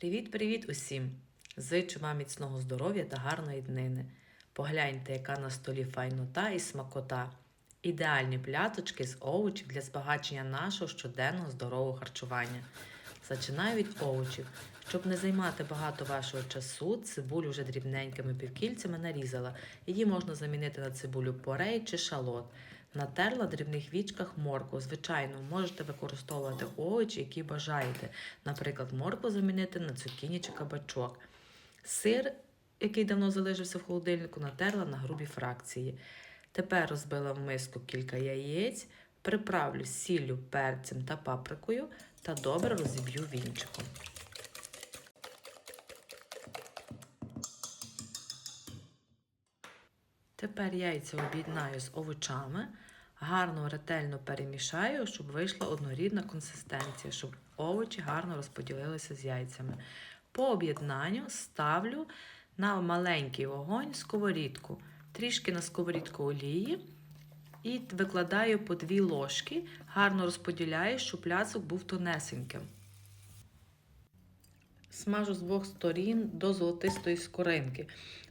Привіт-привіт усім! Зичу вам міцного здоров'я та гарної днини. Погляньте, яка на столі файнота і смакота. Ідеальні пляточки з овочів для збагачення нашого щоденного здорового харчування. Зачинаю від овочів. Щоб не займати багато вашого часу, цибулю вже дрібненькими півкільцями нарізала. Її можна замінити на цибулю порей чи шалот. Натерла дрібних вічках моркву. Звичайно, можете використовувати овочі, які бажаєте. Наприклад, моркву замінити на цукіні чи кабачок. Сир, який давно залишився в холодильнику, натерла на грубі фракції. Тепер розбила в миску кілька яєць, приправлю сіллю, перцем та паприкою та добре розіб'ю вінчиком. Тепер яйця об'єднаю з овочами, гарно ретельно перемішаю, щоб вийшла однорідна консистенція, щоб овочі гарно розподілилися з яйцями. По об'єднанню ставлю на маленький вогонь сковорідку, трішки на сковорідку олії і викладаю по дві ложки, гарно розподіляю, щоб пляцок був тонесеньким. Смажу з двох сторін до золотистої скоринки.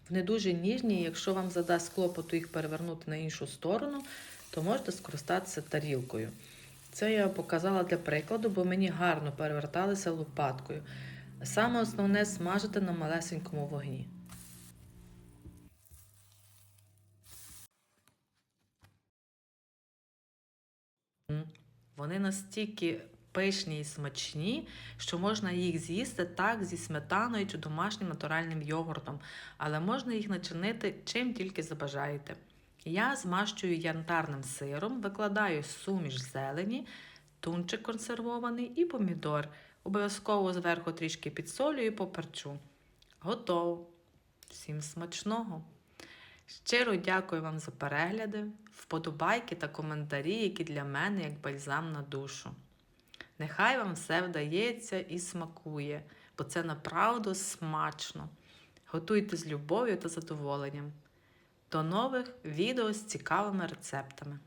Вони дуже ніжні, і якщо вам задасть клопоту їх перевернути на іншу сторону, то можете скористатися тарілкою. Це я показала для прикладу, бо мені гарно переверталися лопаткою. Саме основне смажити на малесенькому вогні. Вони настільки пишні і смачні, що можна їх з'їсти так зі сметаною чи домашнім натуральним йогуртом, але можна їх начинити чим тільки забажаєте. Я змащую янтарним сиром, викладаю суміш зелені, тунчик консервований і помідор. Обов'язково зверху трішки підсолюю і поперчу. Готово! Всім смачного! Щиро дякую вам за перегляди, вподобайки та коментарі, які для мене як бальзам на душу. Нехай вам все вдається і смакує, бо це направду смачно. Готуйте з любов'ю та задоволенням. До нових відео з цікавими рецептами.